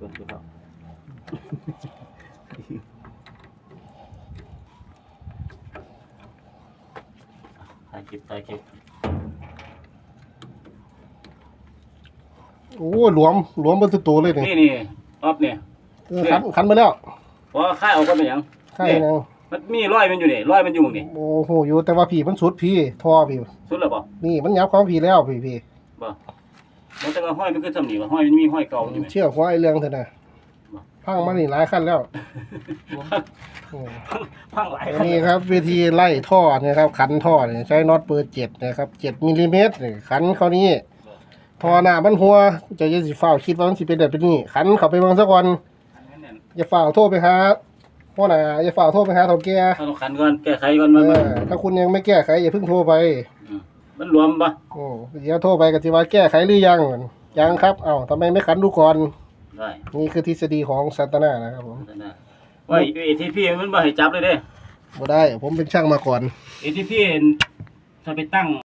ก่อนเดี๋ยวเราถ่ายคลิปถ่ายคลิปโอ้หลวมหลวมเบนสุดตัวเลยนี่นี่นี่ออฟเนี่ย เออขันขันไปแล้วเพราะค่ายเอาก็เป็นหยังใช่นี่ยังมันมีร้อยมันอยู่นี่ร้อยมันอยู่มึงนี่โอ้โหอยู่แต่ว่าผีมันสุดพี่ท่อพี่ สุดแล้วบ่นี่มันยับของผีแล้วพี่พี่บ่ มันแต่ว่าห้อยมันคือสำนีว่าห้อยมันมีห้อยเก่าอยู่ไหม เชื่อหัวไอ้เรื่องเถอะนะบ่พังมานี่หลายขั้นแล้วอืมพังหลายอันนี้ครับ วิธีไล่ท่อนะครับ ขันท่อเนี่ยใช้น็อตเบอร์เจ็ดนะครับเจ็ดมิลลิเมตรนี่ขันเขานี้ท่อหน้ามันหัวจะอยังสิฝ้าวคิดว่ามันสิเป็นแบบนี้ขันเข้าไปเบิ่งซะก่อนอย่าฝ้าวโทรไปหาพ่อหน้าอย่าฝ้าวโทรไปหาเฒ่าแก่ถ้าต้องขันก่อนแก้ไขก่อนเอมันมันอถ้าคุณยังไม่แก้ไขอย่าเพิ่งโทรไปม มันรวมปะโอ้เดี๋ยวโทรไปกันสิว่าแก้ไขหรือยังยังครับเอ้าทำไมไม่ขันดูก่อน ได้นี่คือทฤษฎีของซานตานานะครับผมนั่นนะว่าเอทีพีมันบ่ให้จับเลยเด้บ่ได้ผมเป็นช่างมาก่อนเอทีพีถ้าไปตั้ง